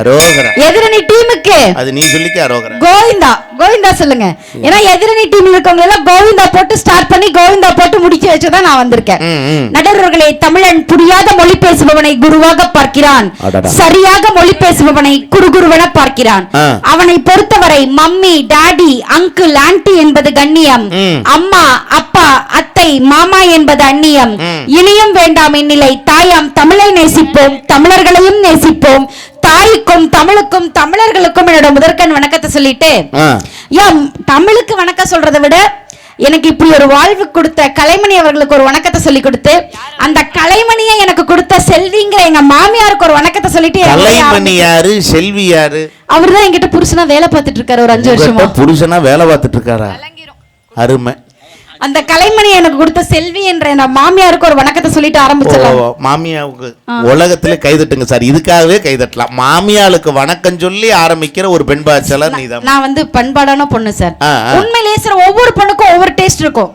அரோகரா. எதிரணி டீமுக்கு. அது நீ சொல்லிக்க அரோகரா. கோவிந்தா கோவிந்தா சொல்லுங்க. ஏன்னா எதிரணி டீம்ல இருக்கவங்க எல்லாம் கோவிந்தா போட்டு ஸ்டார்ட் பண்ணி கோவிந்தா போட்டு முடிக்க வச்சுதான் நான் வந்திருக்கேன். நடுவர்களே தமிழன் புரியாத மொழி பேசுபவனை குருவாக பார்க்கிறான். சரியாக மொழி பேசுபவனை குருகுருவென பார்க்கிறான். அவனை பொறுத்தவரை மம்மி டாடி அங்கிள் ஆன்டி என்பது கண்ணியம். அம்மா அப்பா அத்தை மாமா என்பது அந்நியம். இனியும் வேண்டாம் இந்நிலை தாயாம் தமிழை நேசிப்போம் தமிழர்களையும் நேசிப்போம். தாய்க்கும் தமிழுக்கும் தமிழர்களுக்கும் என்னோட முதற்கண் வணக்கத்தை சொல்லிட்டு. ஏன் தமிழுக்கு வணக்கம் சொல்றதை விட எனக்கு இப்படி ஒரு வாழ்வு கொடுத்த கலைமணி அவர்களுக்கு ஒரு வணக்கத்தை சொல்லி கொடுத்து அந்த கலைமணியை எனக்கு கொடுத்த செல்விங்கிற எங்க மாமியாருக்கு ஒரு வணக்கத்தை சொல்லிட்டு கலைமணி யாரு? செல்வி யாரு? அவர்தான் என்கிட்ட புருஷனா வேலை பார்த்துட்டு இருக்காரு ஒரு அஞ்சு வருஷமா. புருஷனா வேலை பார்த்துட்டு இருக்காரா? அருமை. அந்த கலைமணி எனக்கு கொடுத்த செல்வி என்ற என் மாமியாருக்கு ஒரு வணக்கத்தை சொல்லிட்டு ஓ, ஆரம்பிச்சிடலாம் மாமியாவுக்கு உலகத்துல கைதட்டுங்க சார். இதுக்காகவே கைதட்டலாம் மாமியாளுக்கு வணக்கம் சொல்லி ஆரம்பிக்கிற ஒரு பெண் பாய்ச்சலர் நீதான். நான் வந்து பண்பாடான பொண்ணு சார். உண்மையிலேயே சார் ஒவ்வொரு பொண்ணுக்கும் ஒவ்வொரு டேஸ்ட் இருக்கும்.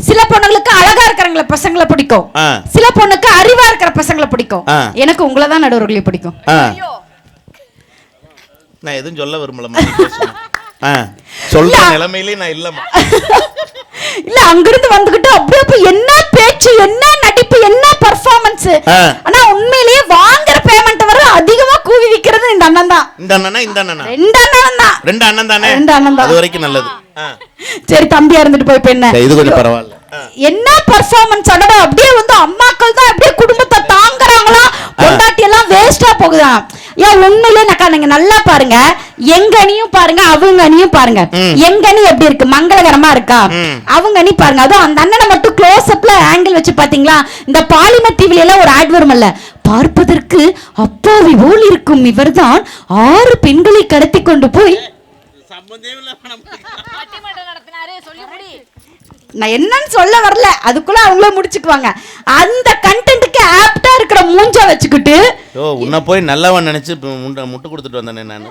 சில பொண்ணுங்களுக்கு அழகா இருக்கிறவங்கள பசங்களை பிடிக்கும். சில பொண்ணுக்கு அறிவா இருக்கிற பசங்களை பிடிக்கும். எனக்கு உங்களை தான் நடுவர்களே பிடிக்கும். நான் எதுவும் சொல்ல. ஆ. சொல்ற நிலைமையிலே நான் இல்லம்மா. இல்ல அங்கிருந்து வந்துகிட்டு அப்படியே போய் என்ன பேச்சு என்ன நடிப்பு என்ன பர்ஃபார்மன்ஸ். ஆனா உண்மையிலேயே வாங்குற பேமெண்ட் வர அதிகமா கூவி விக்கிறது இந்த அண்ணன் தான் இந்த அண்ணனா இந்த அண்ணனா ரெண்டு அண்ணன் தான் ரெண்டு அண்ணன் தானே ரெண்டு அண்ணன் தான். அது வரைக்கும் நல்லது. சரி தம்பியா இருந்துட்டு போய் இப்ப என்ன இது கொஞ்சம் பரவாயில்ல. என்ன பர்ஃபார்மன்ஸ் அடடா அப்படியே வந்து அம்மாக்கள் தான் அப்படியே குடும்பத்தை தாங்குறாங்களா? பொண்டாட்டி எல்லாம் வேஸ்டா போகுதா? ஏன் உண்மையிலே நக்கா நீங்க நல்லா பாருங்க. எங்க அணியும் பாருங்க அவங்க அணியும் பாருங்க. எங்க அணி எப்படி இருக்கு? மங்களகரமா இருக்கா. அவங்க அணி பாருங்க. அதுவும் அந்த அண்ணனை மட்டும் க்ளோஸ் அப்ல ஆங்கிள் வச்சு பாத்தீங்களா? இந்த பாலிமர் டிவில எல்லாம் ஒரு ஆட் வருமல்ல பார்ப்பதற்கு அப்பாவி போல் இருக்கும் இவர்தான். ஆறு பெண்களை கடத்தி கொண்டு போய் நான் என்னன்னு சொல்ல வரல. அதுக்குள்ள அவங்களே முடிச்சுக்குவாங்க. அந்த கண்டென்ட்டுக்கு ஆப்டா இருக்கிற மூஞ்ச வச்சுக்கிட்டு ஓ உன்னை போய் நல்லவன் நினைச்சு முட்டு கொடுத்துட்டு வந்தானே நான்.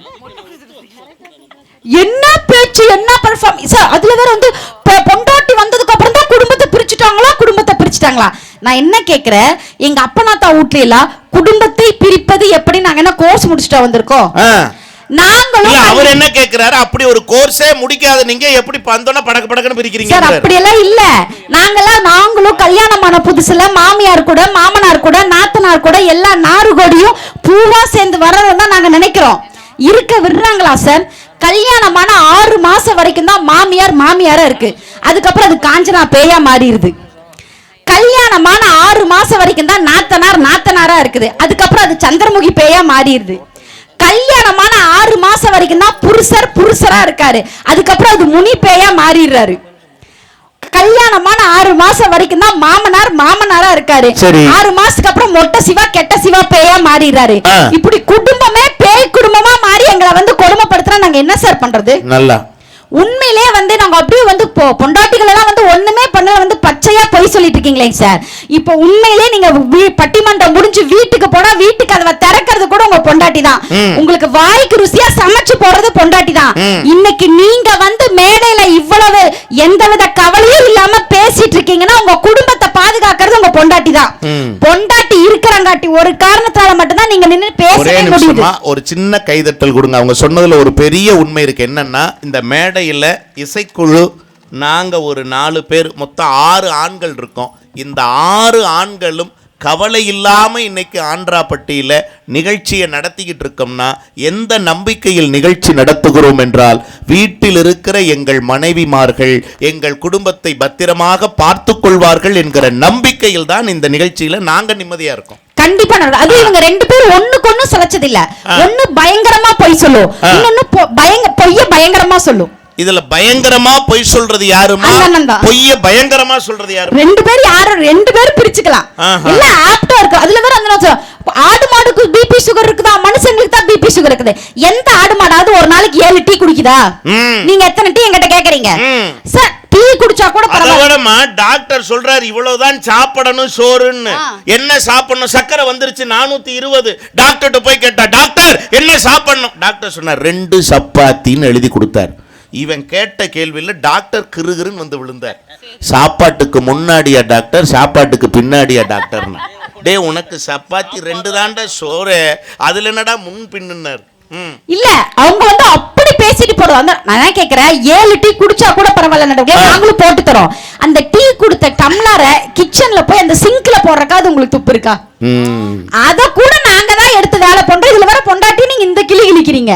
என்ன பேச்சு என்ன பெர்ஃபார்ம் சார் அதுல வேற வந்து பொண்டாட்டி வந்ததுக்கு அப்புறம் தான் குடும்பத்தை பிரிச்சுட்டாங்களா குடும்பத்தை பிரிச்சுட்டாங்களா? நான் என்ன கேக்குறேன்? எங்க அப்பனாத்தா வீட்ல குடும்பத்தை பிரிப்பது எப்படி நாங்க என்ன கோர்ஸ் முடிச்சுட்டா வந்திருக்கோம்? நாங்களும் அவர் என்ன கேக்குறாரு? அப்படி ஒரு கோர்ஸே முடிக்காத. நீங்க எப்படி பந்தோன படக்கு படக்குன்னு பிரிக்கிறீங்க சார் அப்படியெல்லாம் இல்ல. நாங்கெல்லாம் நாங்களும் கல்யாணமான புதுசுல மாமியார் கூட மாமனார் கூட நாத்தனார் கூட எல்லா நாறு கொடியும் பூவா சேர்ந்து வர்றதுன்னு தான் நாங்க நினைக்கிறோம். இருக்க விடுறாங்களா சார்? கல்யாணமான ஆறு மாசம் வரைக்கும் தான் மாமியார் மாமியாரா இருக்கு. அதுக்கப்புறம் அது காஞ்சனா பேயா மாறிடுது. கல்யாணமான ஆறு மாசம் வரைக்கும் தான் நாத்தனார் நாத்தனாரா இருக்குது. அதுக்கப்புறம் அது சந்திரமுகி பேயா மாறிடுது. கல்யாணமான ஆறு மாசம் வரைக்கும் தான் புருஷர் புருஷரா இருக்காரு. அதுக்கப்புறம் அது முனி பேயா மாறிடுறாரு. கல்யாணமான ஆறு மாசம் வரைக்கும் தான் மாமனார் மாமனாரா இருக்காரு. ஆறு மாசத்துக்கு அப்புறம் மொட்டை சிவா கெட்ட சிவா பேயா மாறிடுறாரு. இப்படி குடும்பமே பேய் குடும்பமா மாறி எங்களை வந்து கொடுமைப்படுத்துறா. நாங்க என்ன சார் பண்றது? நல்லா. உண்மையிலே வந்து நாங்க அப்படியே வந்து பொ- பொண்டாட்டிகள் எல்லாம் வந்து ஒண்ணுமே பண்ணல வந்து பச்சையா பொய் சொல்லிட்டு இருக்கீங்களே சார் இப்போ உண்மையிலே நீங்க பட்டிமன்றம் முடிஞ்சு வீட்டுக்கு போனா வீட்டுக்கு அதை திறக்கிறது கூட உங்க பொண்டாட்டி தான். உங்களுக்கு வாய்க்கு ருசியா சமைச்சு போடுறது பொண்டாட்டி தான். இன்னைக்கு நீங்க வந்து மேடையில இவ்வளவு எந்தவித கவலையும் இல்லாம பேசிட்டு இருக்கீங்கன்னா உங்க குடும்பத்தை பாதுகாக்கிறது உங்க பொண்டாட்டி தான். பொண்டாட்டி இருக்கிறங்காட்டி ஒரு காரணத்தால மட்டும்தான் நீங்க நின்னு பேசவே முடியுது. ஒரு சின்ன கைதட்டல் கொடுங்க. அவங்க சொன்னதுல ஒரு பெரிய உண்மை இருக்கு. என்னன்னா இந்த மேடையில இசைக்குழு நாங்க ஒரு நாலு பேர் மொத்தம் ஆறு ஆண்கள் இருக்கோம். இந்த ஆறு ஆண்களும் கவலை இல்லாம இன்னைக்கு ஆந்திராப்பட்டியில நிகழ்ச்சியை நடத்திக்கிட்டு இருக்கோம்னா எந்த நம்பிக்கையில் நிகழ்ச்சி நடத்துகிறோம் என்றால் வீட்டில் இருக்கிற எங்கள் மனைவிமார்கள் எங்கள் குடும்பத்தை பத்திரமாக பார்த்து கொள்வார்கள் என்கிற நம்பிக்கையில் தான் இந்த நிகழ்ச்சியில நாங்க நிம்மதியா இருக்கோம். கண்டிப்பா. அது இவங்க ரெண்டு பேரும் ஒண்ணுக்கு ஒண்ணு சலைச்சது இல்ல ஒண்ணு பயங்கரமா பொய் சொல்லும். இன்னொன்னு பொ- பயங்க பொய்ய பயங்கரமா சொல்லும். இதுல பயங்கரமா பொய் சொல்றது யாருமா. பொய்ய பயங்கரமா சொல்றது யாரு? ரெண்டு பேர் யாரும் ரெண்டு பேரும் பிரிச்சுக்கலாம். எல்லாம் ஆப்டா இருக்கு? அதுல வேற அந்த ஆடு மாடுக்கு பிபி சுகர் இருக்குதா? மனுஷங்களுக்கு தான் பிபி சுகர் இருக்குது. எந்த ஆடு மாடாவது ஒரு நாளைக்கு ஏழு டீ குடிக்குதா. நீங்க எத்தனை டீ என்கிட்ட கேக்குறீங்க. சார் டீ குடிச்சா கூட அதை பரவாயில்ல. விடமா டாக்டர் சொல்றாரு இவ்வளவுதான் சாப்பிடணும் சோறுன்னு. என்ன சாப்பிடணும்? சக்கரை வந்துருச்சு நானூத்தி இருபது. டாக்டர்கிட்ட போய் கேட்டா டாக்டர் என்ன சாப்பிடணும்? டாக்டர் சொன்னார் ரெண்டு சப்பாத்தின்னு எழுதி கொடுத்தார். இவன் கேட்ட கேள்வியில் டாக்டர் கிருகிருன்னு வந்து விழுந்தார். சாப்பாட்டுக்கு முன்னாடியா டாக்டர் சாப்பாட்டுக்கு பின்னாடியா டாக்டர்னா? டேய் உனக்கு சப்பாத்தி ரெண்டு தாண்டா சோறு. அதுல என்னடா முன் பின்னுனர் இல்ல அவங்க வந்து அப்படி பேசிட்டு போறது நான் என்ன கேக்குறேன் ஏழு டீ குடிச்சா கூட பரவாயில்ல நாங்களும் போட்டு தரோம். அந்த டீ கொடுத்த டம்ளரை கிச்சன்ல போய் அந்த சிங்க்ல போடுறக்கா அது உங்களுக்கு துப்பு இருக்கா? அத கூட நாங்க தான் எடுத்து வேலை பண்றோம். இதுல வர பொண்டாட்டி நீங்க இந்த கிளி கிழிக்கிறீங்க.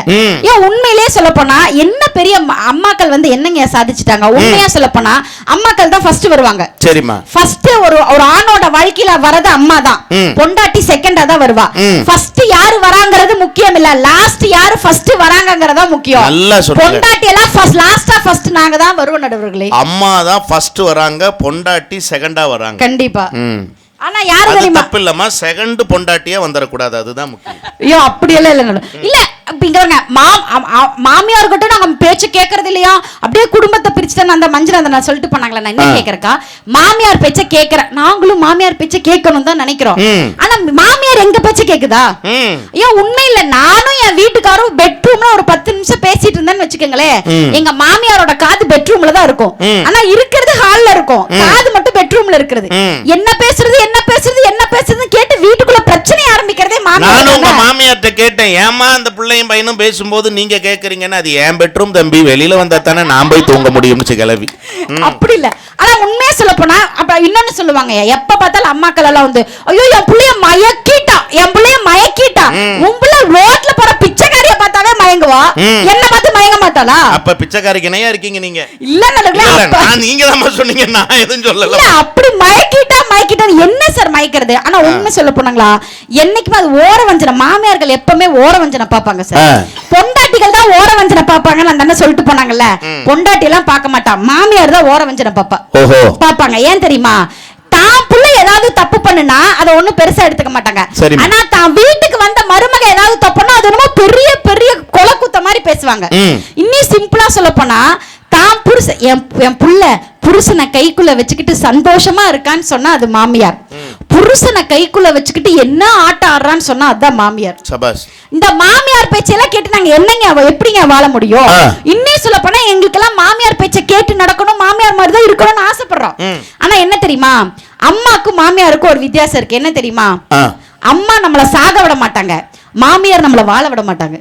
ஏன் உண்மையிலேயே சொல்ல போனா என்ன பெரிய அம்மா- அம்மாக்கள் வந்து என்னங்க சாதிச்சுட்டாங்க? உண்மையா சொல்ல போனா அம்மாக்கள் தான் ஃபர்ஸ்ட் வருவாங்க. சரிம்மா. ஃபர்ஸ்ட் ஒரு ஒரு ஆணோட வாழ்க்கையில வரது அம்மா தான். பொண்டாட்டி செகண்டா தான் வருவா. ஃபர்ஸ்ட் யாரு வராங்கிறது முக்கியம் இல்ல. லாஸ்ட் யாரு ஃபர்ஸ்ட் வராங்கங்கறதா முக்கியம். பொண்டாட்டி எல்லாம் லாஸ்டா ஃபர்ஸ்ட் நாங்க தான் வருவோம் நடுவர்களே. அம்மா தான் ஃபர்ஸ்ட் வராங்க பொண்டாட்டி செகண்டா வராங்க. கண்டிப்பா. ஆனா யாரு அது தெரியுமா? தப்பு இல்லம்மா செகண்ட் பொண்டாட்டியா வந்துடக்கூடாது அதுதான் முக்கியம். ஐயோ அப்படியெல்லாம் இல்ல நடு- இல்ல அப்படிங்கிறவங்க மா அ- அ- மாமியார் கிட்ட நாங்க பேச்சு கேக்குறது இல்லையா? அப்படியே குடும்பத்தை பிரிச்சுட்டு அந்த மஞ்சள் அந்த நான் சொல்லிட்டு போனாங்களே நான் என்ன. கேக்குறக்கா? மாமியார் பேச்ச கேக்குறேன் நாங்களும் மாமியார் பேச்ச கேட்கணும் தான் நினைக்கிறோம். ம். ஆனா மாமியார் எங்க பேச்ச கேக்குதா? ம். ஐயோ உண்மை இல்ல நானும் என் வீட்டுக்காரும் பெட்ரூம்ல ஒரு பத்து நிமிஷம் பேசிட்டு இருந்தேன்னு வச்சுக்கோங்களேன். ம். எங்க மாமியாரோட காது பெட்ரூம்ல தான் இருக்கும். ம். ஆனா இருக்கிறது ஹால்ல இருக்கும். காது பெட்ரூம்ல இருக்கிறது. என்ன பேசுறது என்ன பேசுறது என்ன பேசுறதுன்னு கேட்டு வீட்டுக்குள்ள பிரச்சனை ஆரம்பிக்கிறதே நானும் உங்க மாமியார் மாமியார்ட்ட கேட்டேன் ஏமா அந்த பிள்ளையும் பையனும் பேசும்போது நீங்க கேக்குறீங்கன்னா அது என் பெட்ரூம் தம்பி வெளியில வந்தா தானே நான் போய் தூங்க முடியும்னு கிளவி. அப்படி இல்ல. ஆனா உண்மையா சொல்ல போனா அப்ப இன்னொன்னு சொல்லுவாங்க எப்ப பார்த்தாலும் அம்மாக்கள் எல்லாம் வந்து ஐயோ என் புள்ளைய மயக்கிட்டா என் புள்ளைய மயக்கிட்டா உன் புள்ள ரோட்ல போற மயங்குவா. என்ன பார்த்து மயங்க மாட்டாளா? அப்ப பிச்சைக்காரிக்கு இணையா இருக்கீங்க நீங்க? இல்ல நான் நீங்க தான் சொன்னீங்க நான் எதுவும் சொல்லல. அப்படி மயக்கிட்டா மயக்கிட்டா என்ன சார் மயக்கிறது? ஆனா உண்மை சொல்ல போனாங்களா? என்னைக்குமே அது ஓர வஞ்சனை. மாமியார்கள் எப்பவுமே ஓர வஞ்சனை பாப்பாங்க சார். பொண்டாட்டிகள் தான் ஓர வஞ்சனை பாப்பாங்கன்னு அந்த அண்ணன் சொல்லிட்டு போனாங்கல்ல. பொண்டாட்டி எல்லாம் பார்க்க மாட்டா. மாமியார் தான் ஓர வஞ்சனை பாப்பா பாப்பாங்க ஏன் தெரியுமா? தான் புள்ள ஏதாவது தப்பு பண்ணுனா அதை ஒண்ணும் பெருசா எடுத்துக்க மாட்டாங்க. ஆனா தான் வீட்டுக்கு வந்த மருமக ஏதாவது தப்புனா அது என்னமோ பெரிய பெரிய பேசுவாங்க. இன்னும் சிம்பிளா சொல்ல போனா தான் புருஷன் என் புள்ள புருஷனை கைக்குள்ள வச்சுக்கிட்டு சந்தோஷமா இருக்கான்னு சொன்னா அது மாமியார். புருஷனை கைக்குள்ள வச்சுக்கிட்டு என்ன ஆட்டம் ஆடுறான்னு சொன்னா அதுதான் மாமியார். இந்த மாமியார் பேச்செல்லாம் கேட்டு நாங்க என்னங்க எப்படிங்க வாழ முடியும். இன்னும் சொல்ல போனா எங்களுக்கெல்லாம் மாமியார் பேச்சை கேட்டு நடக்கணும் மாமியார் மாதிரி தான் இருக்கணும்னு ஆசைப்படுறோம். ஆனா என்ன தெரியுமா? அம்மாக்கும் மாமியாருக்கும் ஒரு வித்தியாசம் இருக்கு. என்ன தெரியுமா? அம்மா நம்மள சாக விட மாட்டாங்க. மாமியார் நம்மள வாழ விட மாட்டாங்க.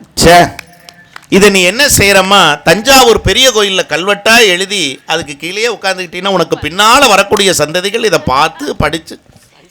இதை நீ என்ன செய்யறம்மா? தஞ்சாவூர் பெரிய கோயில்ல கல்வெட்டா எழுதி அதுக்கு கீழே உட்காந்துக்கிட்டீங்கன்னா உனக்கு பின்னால வரக்கூடிய சந்ததிகள் இதை பார்த்து படிச்சு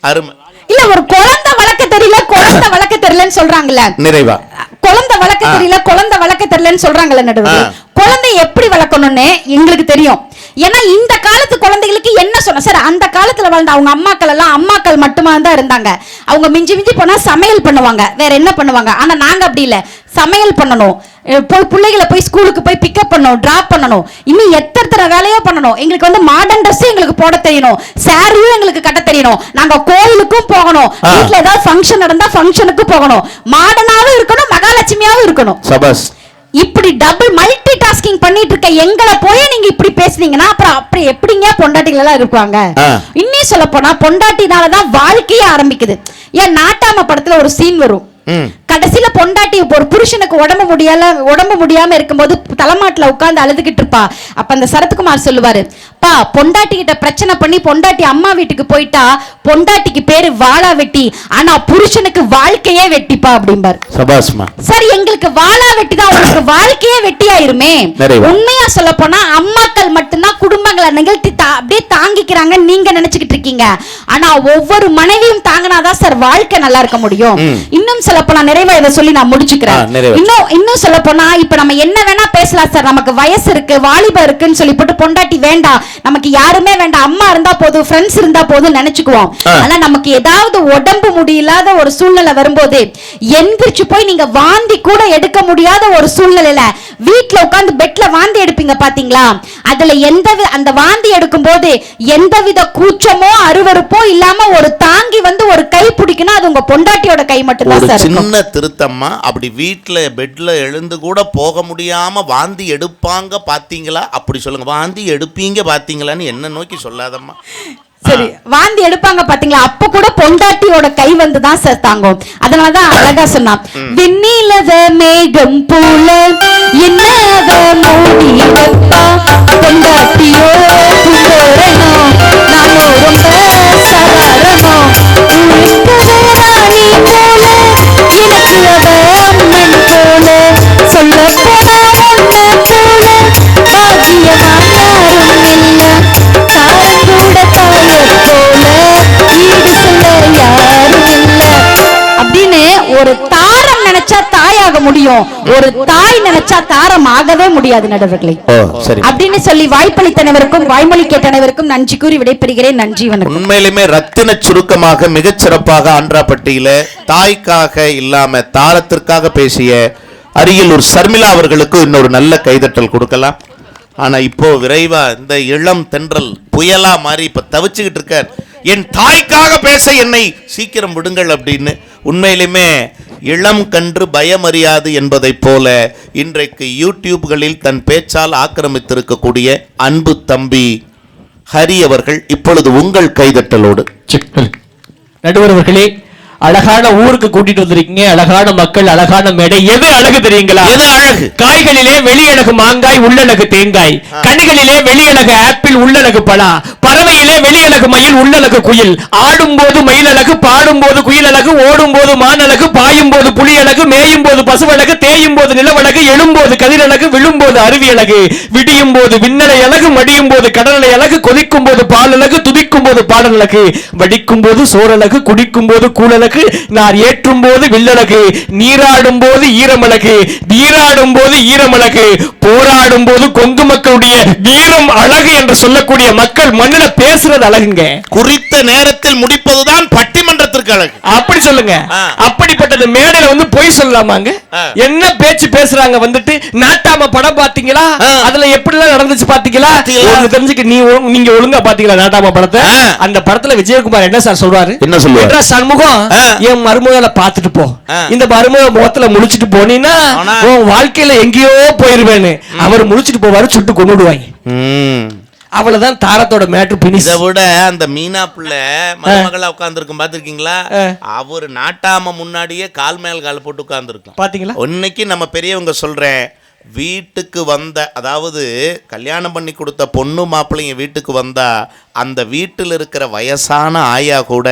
அருமை. இல்ல ஒரு குழந்தை வளர்க்க தெரியல குழந்தை வளர்க்க தெரியலன்னு சொல்றாங்கல்ல. நிறைவா. குழந்தை வளர்க்க ஆ. தெரியல குழந்தை வளர்க்க தெரியலன்னு சொல்றாங்கல்ல நடுவர். ஆ. குழந்தை எப்படி வளர்க்கணும்னு எங்களுக்கு தெரியும். ஏன்னா இந்த காலத்து குழந்தைகளுக்கு என்ன சொன்ன சார் அந்த காலத்துல வாழ்ந்த அவங்க அம்மாக்கள் எல்லாம் அம்மாக்கள் மட்டுமா தான் இருந்தாங்க. அவங்க மிஞ்சி மிஞ்சி போனா சமையல் பண்ணுவாங்க. வேற என்ன பண்ணுவாங்க? ஆனா நாங்க அப்படி இல்ல. சமையல் பண்ணணும். போய் பிள்ளைகளை போய் ஸ்கூலுக்கு போய் பிக்கப் பண்ணணும் டிராப் பண்ணணும். இன்னும் எத்தனை வேலையோ பண்ணணும்? எங்களுக்கு வந்து மாடர்ன் ட்ரெஸ் எங்களுக்கு போட தெரியணும். சாரியும் எங்களுக்கு கட்ட தெரியணும். நாங்க கோயிலுக்கும் போகணும். ஆ. வீட்ல ஏதாவது ஃபங்க்ஷன் நடந்தா ஃபங்க்ஷனுக்கு போகணும். மாடர்னாவும் இருக்கணும் மகாலட்சுமியாவும் இருக்கணும். சபாஸ் இப்படி டபுள் மல்டி டாஸ்கிங் பண்ணிட்டு இருக்க எங்களை போய் நீங்க இப்படி பேசுனீங்கன்னா அப்புறம் அப்படி எப்படிங்க பொண்டாட்டிகள் எல்லாம் இருப்பாங்க. இன்னும் சொல்ல போனா பொண்டாட்டினாலதான் வாழ்க்கையே ஆரம்பிக்குது. ஏன் நாட்டாம படத்துல ஒரு சீன் வரும். கடைசியில பொண்டாட்டி ஒரு புருஷனுக்கு உடம்பு முடியல உடம்பு முடியாம இருக்கும்போது தலைமாட்டில் உட்காந்து அழுதுகிட்டு இருப்பா. அப்ப அந்த சரத்குமார் சொல்லுவாரு பா பொண்டாட்டி கிட்ட பிரச்சனை பண்ணி பொண்டாட்டி அம்மா வீட்டுக்கு போயிட்டா பொண்டாட்டிக்கு பேரு வாளா வெட்டி. ஆனா புருஷனுக்கு வாழ்க்கையே வெட்டிப்பா அப்படிம்பாரு. சபாஸ்மா சார் எங்களுக்கு வாளா வெட்டி தான் உங்களுக்கு வாழ்க்கையே வெட்டியாயிருமே. நிறைவா. உண்மையா சொல்ல போனா அம்மாக்கள் மட்டும்தான் குடும்பங்களை நிகழ்த்தி அப்படியே தாங்கிக்கிறாங்க நீங்க நினைச்சுக்கிட்டு இருக்கீங்க. ஆனா ஒவ்வொரு மனைவியும் தாங்கினாதான் சார் வாழ்க்கை நல்லா இருக்க முடியும். இன்னும் சொல்ல போனா நிறைவா இதை சொல்லி நான் முடிச்சுக்கிறேன். இன்னும் இன்னும் சொல்ல போனா இப்ப நம்ம என்ன வேணா பேசலாம் சார். நமக்கு வயசு இருக்கு வாலிபம் இருக்குன்னு சொல்லி போட்டு பொண்டாட்டி வேண்டாம். நமக்கு யாருமே வேண்டாம். அம்மா இருந்தா போதும் ஃப்ரெண்ட்ஸ் இருந்தா போதும் நினைச்சுக்குவோம். ஆனா நமக்கு ஏதாவது உடம்பு முடியலாத ஒரு சூழ்நிலை வரும்போது எந்திரிச்சு போய் நீங்க வாந்தி கூட எடுக்க முடியாத ஒரு சூழ்நிலையில வீட்ல உட்கார்ந்து பெட்ல வாந்தி எடுப்பீங்க பாத்தீங்களா? அதுல எந்த அந்த வாந்தி எடுக்கும் போது எந்தவித கூச்சமோ அருவருப்போ இல்லாம ஒரு தாங்கி வந்து ஒரு கை பிடிக்கணும் அது உங்க பொண்டாட்டியோட கை மட்டும்தான் ஒரு சார் சின்ன திருத்தம்மா அப்படி வீட்ல பெட்ல எழுந்து கூட போக முடியாம வாந்தி எடுப்பாங்க பாத்தீங்களா? அப்படி சொல்லுங்க. வாந்தி எடுப்பீங்க பாத்தீங்களான்னு என்ன நோக்கி சொல்லாதம்மா? சரி வாந்தி எடுப்பாங்க பாத்தீங்களா? அப்ப கூட பொண்டாட்டியோட கை வந்து தான் சார் தாங்கும். அதனாலதான் அழகா சொன்னான். விண்ணிலவ மேகம் போல என்னவ மூடி வைப்பா? பொண்டாட்டியோ புகழணும். நானும் ரொம்ப சரணும். முடியும். ஒரு தாய் நினைச்சா தாரம் ஆகவே முடியாது நடுவர்களே. அப்படின்னு சொல்லி வாய்ப்பளித்தனவருக்கும் வாய்மொழி கேட்டனவருக்கும் நன்றி கூறி விடைபெறுகிறேன் நன்றி வணக்கம். உண்மையிலுமே ரத்தின சுருக்கமாக மிகச்சிறப்பாக ஆந்திராப்பட்டியில தாய்க்காக இல்லாம தாரத்திற்காக பேசிய அரியலூர் சர்மிளா அவர்களுக்கு இன்னொரு நல்ல கைதட்டல் கொடுக்கலாம். ஆனா இப்போ விரைவா இந்த இளம் தென்றல் புயலா மாறி இப்ப தவிச்சுக்கிட்டு இருக்கார். என் தாய்க்காக பேச என்னை சீக்கிரம் விடுங்கள் அப்படின்னு உண்மையிலுமே இளம் கன்று பயமறியாது என்பதைப் போல இன்றைக்கு யூடியூப்களில் தன் பேச்சால் ஆக்கிரமித்திருக்கக்கூடிய அன்பு தம்பி ஹரி அவர்கள் இப்பொழுது உங்கள் கைதட்டலோடு. நடுவர் அவர்களே அழகான ஊருக்கு கூட்டிட்டு வந்திருக்கீங்க. அழகான மக்கள் அழகான மேடை. எது அழகு தெரியுங்களா? எது அழகு? காய்களிலே வெளியழகு மாங்காய் உள்ளழகு தேங்காய். கனிகளிலே வெளியழகு ஆப்பிள் உள்ளழகு பலா. பறவையிலே வெளியழகு மயில் உள்ளழகு குயில். ஆடும்போது மயிலழகு பாடும்போது குயிலழகு ஓடும்போது மானழகு பாயும் போது புலியழகு மேயும் போது பசுவழகு தேயும் போது நிலவழகு எழும்போது கதிரழகு விழும்போது அருவியழகு. விடியும் போது விண்ணலை அழகு மடியும் போது கடலலை அழகு கொதிக்கும் போது பாலழகு துதிக்கும் போது பாடலழகு. வடிக்கும் போது சோறழகு குடிக்கும் போது கூழழகு நான் ஏற்றும் போது வில்லழகு. நீராடும் போது ஈரமிளகு நீராடும் போது ஈரமிளகு போராடும் போது கொங்கு மக்களுடைய வீரம் அழகு என்று சொல்லக்கூடிய மக்கள் மண்ணில் பேசுறது அழகுங்க. குறித்த நேரத்தில் முடிப்பதுதான் பட்டிமன்ற அழகு அப்படி சொல்லுங்க. அப்படிப்பட்டது மேடையில வந்து பொய் சொல்லலாமாங்க. என்ன பேச்சு பேசுறாங்க வந்துட்டு நாட்டாம படம் பாத்தீங்களா. அதுல எப்படி எல்லாம் நடந்துச்சு பாத்தீங்களா தெரிஞ்சுக்க நீ ஒழுங்கு- நீங்க ஒழுங்கா பாத்தீங்களா நாட்டாம படத்தை. அந்த படத்துல விஜயகுமார் என்ன சார் சொல்றாரு என்ன சொல்லுவாரு? சண்முகம். என் மருமகளை பாத்துட்டு போ. இந்த மருமக முகத்துல முழிச்சிட்டு போனீன்னா ஆனா? உன் வாழ்க்கையில எங்கேயோ போயிருவேன்னு அவர் முழிச்சிட்டு போவாரு சுட்டு கொண்டு விடுவாங்க ம். அவ்வளவுதான் தாரத்தோட மேட்ரு பினிஷ். இதை விட அந்த மீனா பிள்ளை மருமகளா உட்கார்ந்துருக்கும் பாத்திருக்கீங்களா. அவர் நாட்டாம முன்னாடியே கால் மேல் கால் போட்டு உட்கார்ந்துருக்கும் பாத்தீங்களா? இன்னைக்கு நம்ம பெரியவங்க சொல்றேன் வீட்டுக்கு வந்த அதாவது கல்யாணம் பண்ணி கொடுத்த பொண்ணு மாப்பிள்ளைங்க வீட்டுக்கு வந்தா அந்த வீட்டில் இருக்கிற வயசான ஆயா கூட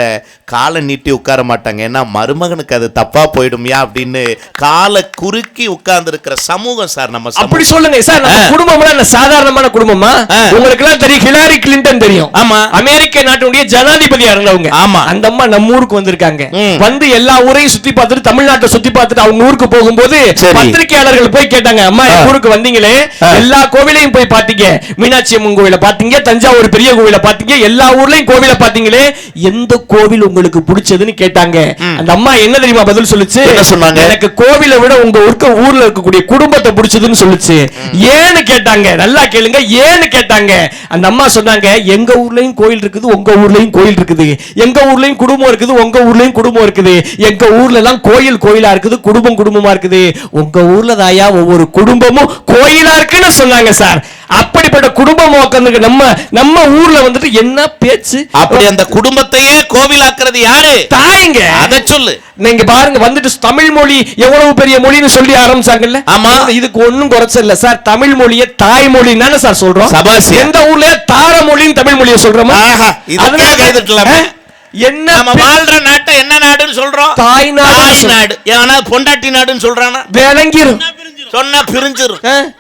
காலை நீட்டி உட்கார மாட்டாங்க ஏன்னா மருமகனுக்கு அது தப்பா போயிடும்யா அப்படின்னு காலை குறுக்கி உட்கார்ந்து இருக்கிற சமூகம் சார் நம்ம. அப்படி சொல்லுங்க சார் நம்ம ஆ. குடும்பம்னா என்ன சாதாரணமான குடும்பமா. உங்களுக்கு எல்லாம் தெரியும் ஹிலாரி கிளின்டன் தெரியும் ஆமா. அமெரிக்க நாட்டுடைய ஜனாதிபதியா இருந்தவங்க ஆமா. அந்த அம்மா நம்ம ஊருக்கு வந்திருக்காங்க. வந்து எல்லா ஊரையும் சுத்தி பார்த்துட்டு தமிழ்நாட்டை சுத்தி பார்த்துட்டு அவங்க ஊருக்கு போகும்போது. பத்திரிகையாளர்கள் போய் கேட்டாங்க அம்மா. ஊருக்கு வந்தீங்களே. எல்லா கோவிலையும் போய் பாத்தீங்க மீனாட்சி அம்மன் கோவில பாத்தீங்க தஞ்சாவூர் பெரிய கோவில பாத்தீங்க? எல்லா ஊர்லயும் கோவில பாத்தீங்களே? எந்த கோவில் உங்களுக்கு பிடிச்சதுன்னு கேட்டாங்க. அந்த அம்மா என்ன தெரியுமா பதில் சொல்லுச்சு? என்ன சொன்னாங்க? எனக்கு கோவிலை விட உங்க இருக்க ஊர்ல இருக்கக்கூடிய குடும்பத்தை பிடிச்சதுன்னு சொல்லுச்சு. ஏன்னு கேட்டாங்க. நல்லா கேளுங்க. ஏன்னு கேட்டாங்க. அந்த அம்மா சொன்னாங்க எங்க ஊர்லயும் கோயில் இருக்குது உங்க ஊர்லயும் கோயில் இருக்குது. எங்க ஊர்லயும் குடும்பம் இருக்குது உங்க ஊர்லயும் குடும்பம் இருக்குது. எங்க ஊர்ல எல்லாம் கோயில் கோயிலா இருக்குது குடும்பம் குடும்பமா இருக்குது. உங்க ஊர்ல தாயா ஒவ்வொரு குடும்பமும் கோயிலா இருக்குன்னு சொன்னாங்க சார். அப்படிப்பட்ட குடும்பம் உட்காந்துருக்கு நம்ம நம்ம ஊர்ல வந்துட்டு என்ன பேச்சு? அப்படி அந்த குடும்பத்தையே கோவிலாக்குறது யாரு? தாய்ங்க. அதை சொல்லு. நீங்க பாருங்க வந்துட்டு தமிழ் மொழி எவ்வளவு பெரிய மொழின்னு சொல்லி ஆரம்பிச்சாங்கல்ல? ஆமா. இதுக்கு ஒண்ணும் குறைச்சல் இல்ல. சார் தமிழ் மொழியை தாய்மொழி தானே சார் சொல்றோம்? சபாஷ். எந்த ஊர்லயே தார மொழின்னு தமிழ் மொழியை சொல்றோமா? அதனால- கை தட்டலாமே. ஆ? என்ன நம்ம வாழ்ற நாட்டை என்ன நாடுன்னு சொல்றோம்? தாய் நாடு. தாய் நாடு. ஏன்னா பொண்டாட்டி நாடுன்னு சொல்றானா? விளங்கிரும். சொன்னா பிரிஞ்சிரும்?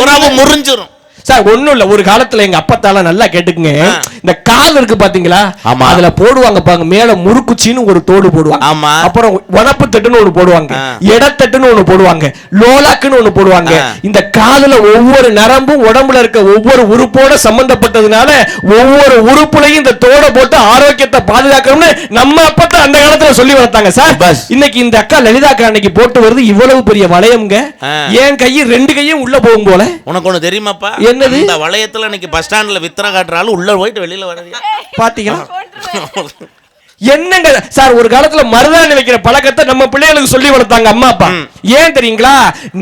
உறவு முறிஞ்சிரும். சார் ஒண்ணும் இல்ல ஒரு காலத்துல எங்க அப்பத்தால நல்லா கேட்டுக்குங்க. இந்த கால் இருக்கு பாத்தீங்களா ஆமா. அதுல போடுவாங்க பாங்க மேல முறுக்குச்சின்னு ஒரு தோடு போடுவாங்க ஆமா. அப்புறம் வனப்பு தட்டுன்னு ஒண்ணு போடுவாங்க ஆ. எடத்தட்டுன்னு ஒண்ணு போடுவாங்க லோலாக்குன்னு ஒண்ணு போடுவாங்க. இந்த காதுல ஒவ்வொரு நரம்பும் உடம்புல இருக்க ஒவ்வொரு உறுப்போட சம்பந்தப்பட்டதுனால ஒவ்வொரு உறுப்புலையும் இந்த தோட போட்டு ஆரோக்கியத்தை பாதுகாக்கணும்னு நம்ம அப்பத்த அந்த காலத்துல சொல்லி வளர்த்தாங்க சார். இன்னைக்கு இந்த அக்கா லலிதா அக்கா அன்னைக்கு போட்டு வருது இவ்வளவு பெரிய வளையம்ங்க. என் கையும் ரெண்டு கையும் உள்ள போகும் போல உனக்கு ஒண்ணு தெரியுமாப்பா என்னது? இந்த வளையத்துல இன்னைக்கு பஸ் ஸ்டாண்ட்ல வித்திர காட்டுறாலும் உள்ள போயிட்டு வெளியில வர்றது பாத்தீங்களா? என்னங்க சார் ஒரு காலத்துல மருதாணி வைக்கிற பழக்கத்தை நம்ம பிள்ளைகளுக்கு சொல்லி வளர்த்தாங்க அம்மா அப்பா ஏன் தெரியுங்களா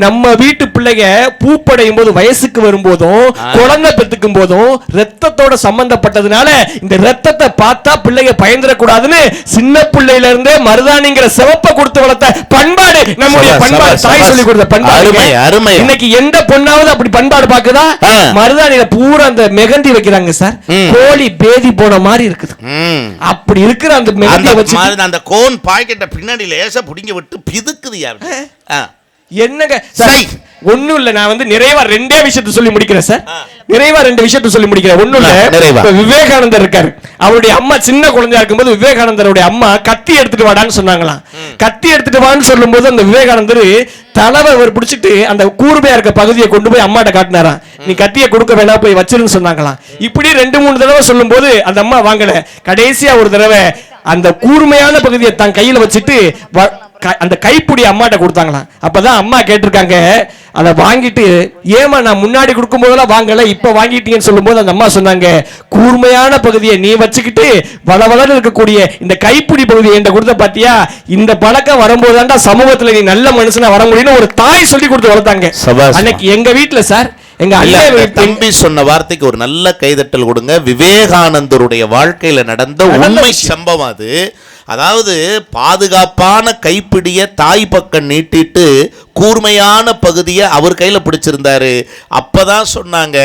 நம்ம வீட்டு பிள்ளைங்க பூப்படையும் போது வயசுக்கு வரும்போதும் குழந்தை பெத்துக்கும் போதும் ரத்தத்தோட சம்பந்தப்பட்டதுனால இந்த ரத்தத்தை பார்த்தா பிள்ளைங்க பயந்துடக்கூடாதுன்னு சின்ன பிள்ளையில இருந்தே மருதாணிங்கிற சிவப்பை கொடுத்து வளர்த்த பண்பாடு நம்முடைய பண்பாடு தாய். சொல்லி கொடுத்த பண்பாடு. இன்னைக்கு எந்த பொண்ணாவது அப்படி பண்பாடு பாக்குதா. மருதாணியில பூரா அந்த மெகந்தி வைக்கிறாங்க சார். கோழி பேதி போன மாதிரி இருக்குது. அப்படி இருக்கிற அந்த அந்த மெகந்திய வச்சு அந்த கோன் பாக்கெட்டை பின்னாடி லேசா புடிங்க விட்டு பிதுக்குது யாரு. என்னங்க. சார் ஒண்ணும் இல்ல நான் வந்து நிறைவா ரெண்டே விஷயத்தை சொல்லி முடிக்கிறேன் சார். நிறைவா ரெண்டு விஷயத்தை சொல்லி முடிக்கிறேன். ஒண்ணும் இல்ல விவேகானந்தர் இருக்காரு. அவருடைய அம்மா சின்ன குழந்தையா இருக்கும்போது விவேகானந்தருடைய அம்மா கத்தி எடுத்துட்டு வாடான்னு சொன்னாங்களாம். கத்தி எடுத்துட்டு வான்னு சொல்லும்போது அந்த விவேகானந்தர் தலைவர் அவர் பிடிச்சிட்டு அந்த கூர்மையா இருக்க பகுதியை கொண்டு போய் அம்மாட்ட காட்டினாராம். நீ கத்தியை கொடுக்க வேணாம் போய் வச்சிருன்னு சொன்னாங்களாம். இப்படி ரெண்டு மூணு தடவை சொல்லும்போது அந்த அம்மா வாங்கல. கடைசியா ஒரு தடவை அந்த கூர்மையான பகுதியை தன் கையில வச்சுட்டு அந்த கைப்பிடி அம்மாட்ட கொடுத்தாங்களாம். அப்பதான் அம்மா கேட்டிருக்காங்க அதை வாங்கிட்டு ஏமா நான் முன்னாடி கொடுக்கும் போதெல்லாம் வாங்கல இப்ப வாங்கிட்டீங்கன்னு சொல்லும்போது அந்த அம்மா சொன்னாங்க கூர்மையான பகுதியை நீ வச்சுக்கிட்டு வளவளன்னு இருக்கக்கூடிய இந்த கைப்பிடி பகுதியை என்கிட்ட கொடுத்த பாத்தியா? இந்த பழக்கம் வரும்போதாண்டா சமூகத்துல நீ நல்ல மனுஷனா வர முடியும்னு ஒரு தாய் சொல்லி கொடுத்து வளர்த்தாங்க. அன்னைக்கு எங்க வீட்டுல சார் எங்க வீட்டு தம்பி சொன்ன வார்த்தைக்கு ஒரு நல்ல கைதட்டல் கொடுங்க விவேகானந்தருடைய வாழ்க்கையில நடந்த உண்மை. சம்பவம் அது அதாவது பாதுகாப்பான கைப்பிடிய தாய் பக்கம் நீட்டிட்டு கூர்மையான பகுதியை அவர் கையில பிடிச்சிருந்தாரு. அப்பதான் சொன்னாங்க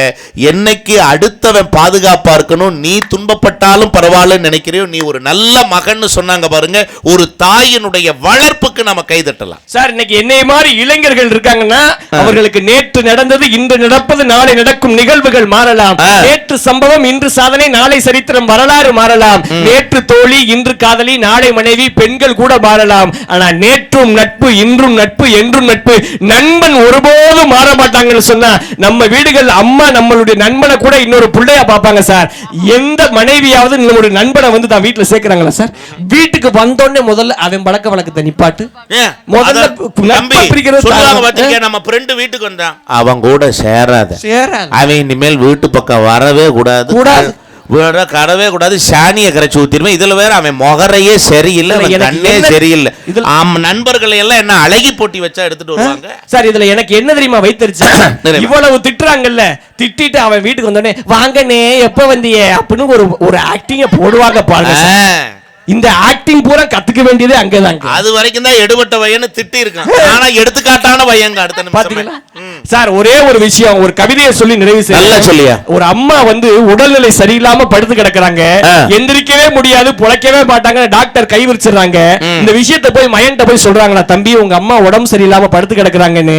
என்னைக்கு அடுத்தவன் பாதுகாப்பா இருக்கணும் நீ துன்பப்பட்டாலும் பரவாயில்லன்னு நினைக்கிறியோ நீ ஒரு நல்ல மகன்னு சொன்னாங்க பாருங்க ஒரு தாயினுடைய வளர்ப்புக்கு நம்ம கைதட்டலாம் சார் இன்னைக்கு என்னை மாதிரி இளைஞர்கள் இருக்காங்கன்னா அவர்களுக்கு நேற்று நடந்தது இன்று நடப்பது நாளை நடக்கும் நிகழ்வுகள் மாறலாம். நேற்று சம்பவம் இன்று சாதனை நாளை சரித்திரம் வரலாறு மாறலாம். நேற்று தோழி இன்று காதலி நாளை மனைவி பெண்கள் கூட மாறலாம். ஆனா நேற்றும் நட்பு இன்றும் நட்பு என்றும் நட்பு நண்பன் ஒருபோதும் மாற மாட்டாங்கன்னு சொன்னா நம்ம வீடுகள் அம்மா நம்மளுடைய நண்பனை கூட இன்னொரு பிள்ளையா பார்ப்பாங்க சார். எந்த மனைவியாவது நம்மளுடைய நண்பனை வந்து தான் வீட்டுல சேர்க்கிறாங்களா சார்? வீட்டுக்கு வந்தோடனே முதல்ல அவன் பழக்க வழக்கத்தை நிப்பாட்டு? முதல்ல நட்பை நம்ம friend வீட்டுக்கு வந்தான். அவன் கூட சேராத. சேராது. அவன் இனிமேல் வீட்டு பக்கம் வரவே கூடாது. கூடாது. கடவே கூடாது சாணியை கரைச்சு ஊத்திருவேன் இதுல வேற அவன் முகரையே சரியில்லை கண்ணே சரியில்லை. இதுல- ஆம் நண்பர்களை எல்லாம் என்ன அழகி போட்டி வச்சா எடுத்துட்டு வருவாங்க? சார் இதுல எனக்கு என்ன தெரியுமா வைத்தறிச்சு. இவ்வளவு திட்டுறாங்கல்ல திட்டிட்டு அவன் வீட்டுக்கு வந்தோடனே வாங்கண்ணே எப்ப வந்தியே? அப்படின்னு ஒரு ஒரு ஆக்டிங்க போடுவாங்க பாருங்க இந்த ஆக்டிங் பூரா கத்துக்க வேண்டியது அங்கதாங்க அது வரைக்கும் தான் எடுபட்ட பையன்னு திட்டி இருக்கான் ஆனா எடுத்துக்காட்டான பையங்க அடுத்த. பாத்தீங்களா. சார் ஒரே ஒரு விஷயம் ஒரு கவிதையை சொல்லி நிறைவு. நல்லா சொல்லியா. ஒரு அம்மா வந்து உடல்நிலை சரியில்லாம படுத்து கிடக்குறாங்க. எந்திரிக்கவே முடியாது புழைக்கவே மாட்டாங்க டாக்டர் கை விரிச்சிடுறாங்க இந்த விஷயத்தை போய் மயன்ட்ட போய் சொல்றாங்களா தம்பி உங்க அம்மா உடம்பு சரியில்லாம படுத்து கிடக்குறாங்கன்னு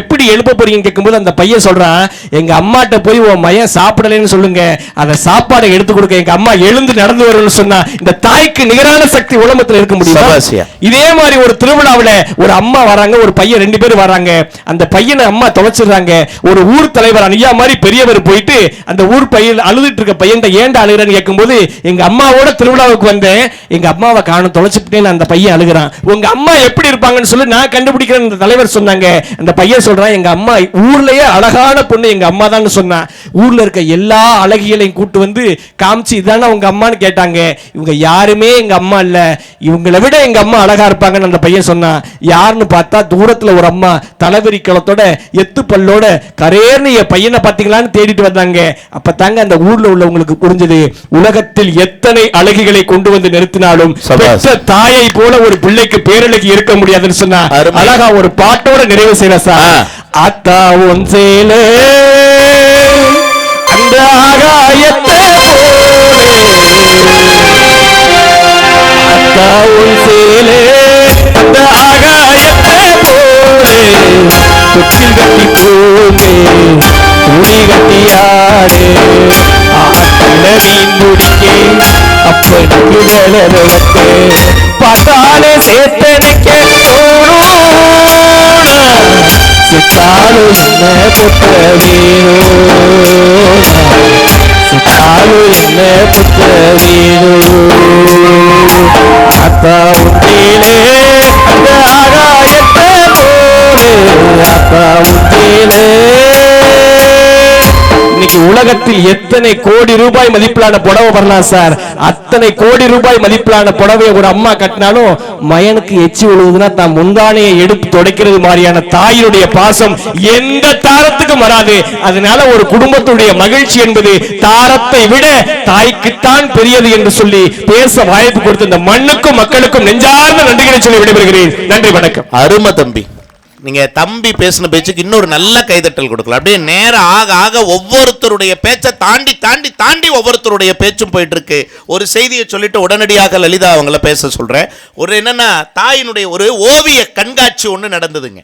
எப்படி எழுப்ப போறீங்கன்னு கேட்கும்போது அந்த பையன் சொல்றான் எங்க அம்மாட்ட போய் உன் மயன் சாப்பிடலைன்னு சொல்லுங்க அந்த சாப்பாடை எடுத்து கொடுக்க எங்க அம்மா எழுந்து நடந்து வரும்னு சொன்னா இந்த தாய்க்கு நிகரான சக்தி உலகத்துல இருக்க. முடியும் இதே மாதிரி ஒரு திருவிழாவுல ஒரு அம்மா வராங்க ஒரு பையன் ரெண்டு பேர் வராங்க அந்த பையனை அம்மா தொலைச்சிடுறாங்க ஒரு ஊர் தலைவர் ஐயா மாதிரி பெரியவர் போயிட்டு அந்த ஊர் பையன் அழுதுட்டு இருக்க பையன் ஏன்டா அழுகிறன்னு கேட்கும்போது எங்க அம்மாவோட திருவிழாவுக்கு வந்தேன். எங்க அம்மாவை காணும் தொலைச்சுட்டேன்னு அந்த பையன் அழுகுறான். உங்க அம்மா எப்படி இருப்பாங்கன்னு சொல்லி நான் கண்டுபிடிக்கிறேன் அந்த தலைவர் சொன்னாங்க. அந்த பையன் சொல்றான் எங்க அம்மா ஊர்லயே அழகான பொண்ணு எங்க அம்மா தான் சொன்னான் ஊர்ல இருக்க எல்லா அழகிகளையும் கூட்டு வந்து காமிச்சு இதானே உங்க அம்மான்னு கேட்டாங்க. இவங்க யாருமே எங்க அம்மா இல்ல. இவங்களை விட எங்க அம்மா அழகா இருப்பாங்கன்னு அந்த பையன் சொன்னான். யாருன்னு பார்த்தா தூரத்துல ஒரு அம்மா தலைவரி களத்தோட எத்து பல்லோட கரேர்னு என் பையனை பாத்தீங்களான்னு தேடிட்டு வந்தாங்க அப்பதாங்க அந்த ஊர்ல உள்ளவங்களுக்கு புரிஞ்சது உலகத்தில் எத்தனை அழகிகளை கொண்டு வந்து நிறுத்தினாலும். பெற்ற தாயை போல ஒரு பிள்ளைக்கு பேரழகி இருக்க முடியாதுன்னு சொன்னா. அழகா ஒரு பாட்டோட நிறைவு செய்யற சார். அத்தா உன் சேலே அந்த ஆகாயத்தை அத்தா உன் சேலே அந்த ஆகாயத்தை தொட்டில் கட்டி போலே துணி கட்டியாடே ஆட்டில முடிக்கே அப்பனுக்கு வளரவத்தே பார்த்தாலே சேர்த்தனைக்க தோணும் சித்தாலு என்ன புத்த வீணோ சித்தாலு என்ன புத்த வீணோ அத்தா உண்டிலே அந்த ஆகாயத்தை போலே இன்னைக்கு உலகத்தில் எத்தனை கோடி ரூபாய் மதிப்பிலான புடவை வரலாம் சார்? அத்தனை கோடி ரூபாய் மதிப்பிலான புடவை ஒரு அம்மா கட்டினாலும் மயனுக்கு எச்சி விழுவுதுன்னா தான் முந்தானையை எடுத்து துடைக்கிறது மாதிரியான தாயினுடைய பாசம் எந்த தாரத்துக்கும் வராது. அதனால ஒரு குடும்பத்துடைய மகிழ்ச்சி என்பது தாரத்தை விட தாய்க்குத்தான் பெரியது என்று சொல்லி பேச வாய்ப்பு கொடுத்த இந்த மண்ணுக்கும் மக்களுக்கும் நெஞ்சார்ந்த நன்றிகளை சொல்லி விடைபெறுகிறேன். நன்றி வணக்கம். அரும தம்பி. நீங்கள் தம்பி பேசின பேச்சுக்கு இன்னொரு நல்ல கைதட்டல் கொடுக்கலாம் அப்படியே நேரம் ஆக ஆக ஒவ்வொருத்தருடைய பேச்சை தாண்டி தாண்டி தாண்டி ஒவ்வொருத்தருடைய பேச்சும் போயிட்டுருக்கு. ஒரு செய்தியை சொல்லிட்டு உடனடியாக லலிதா அவங்கள பேச சொல்கிறேன் ஒரு என்னென்னா தாயினுடைய ஒரு ஓவிய கண்காட்சி ஒன்று நடந்ததுங்க.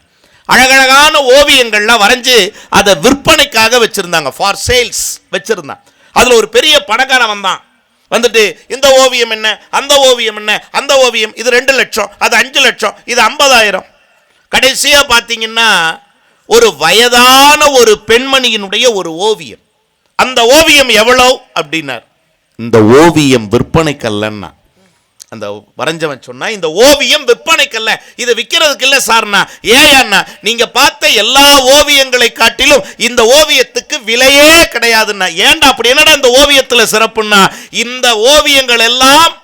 அழகழகான ஓவியங்கள்லாம் வரைஞ்சு அதை விற்பனைக்காக வச்சுருந்தாங்க. ஃபார் சேல்ஸ் வச்சுருந்தான். அதில் ஒரு பெரிய பணக்காரன் வந்தான். வந்துட்டு இந்த ஓவியம் என்ன அந்த ஓவியம் என்ன அந்த ஓவியம் இது ரெண்டு லட்சம் அது அஞ்சு லட்சம் இது ஐம்பதாயிரம். கடைசியாக பார்த்தீங்கன்னா ஒரு வயதான ஒரு பெண்மணியினுடைய ஒரு ஓவியம். அந்த ஓவியம் எவ்வளோ? அப்படின்னார். இந்த ஓவியம் விற்பனைக்கல்லன்னா. அந்த வரைஞ்சவன் சொன்னா இந்த ஓவியம் விற்பனைக்கல்ல. இது விற்கிறதுக்கு இல்லை சார்னா. ஏன்னா நீங்க பார்த்த எல்லா ஓவியங்களை காட்டிலும் இந்த ஓவியத்துக்கு விலையே கிடையாதுன்னா. ஏன்டா அப்படி? என்னடா இந்த ஓவியத்தில் சிறப்புன்னா? இந்த ஓவியங்கள் எல்லாம்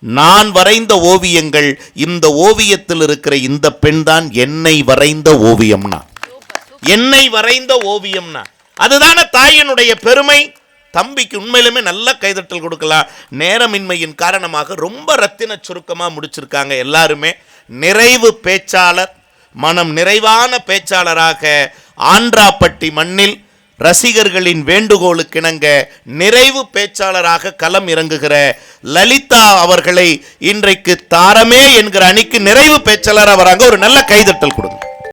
நான் வரைந்த ஓவியங்கள் இந்த ஓவியத்தில் இருக்கிற இந்த பெண் தான் என்னை வரைந்த ஓவியம்னா. என்னை வரைந்த ஓவியம்னா. அதுதானே தாயினுடைய பெருமை. தம்பிக்கு உண்மையிலுமே நல்ல கைதட்டல் கொடுக்கலாம். நேரமின்மையின் காரணமாக ரொம்ப ரத்தின சுருக்கமாக முடிச்சிருக்காங்க எல்லாருமே. நிறைவு பேச்சாளர் மனம் நிறைவான பேச்சாளராக ஆன்றாப்பட்டி மண்ணில் ரசிகர்களின் வேண்டுகோளுக்கிணங்க நிறைவு பேச்சாளராக களம் இறங்குகிற லலிதா அவர்களை இன்றைக்கு தாரமே என்கிற அணிக்கு நிறைவு பேச்சாளராக வராங்க ஒரு நல்ல கைதட்டல் கொடுங்க.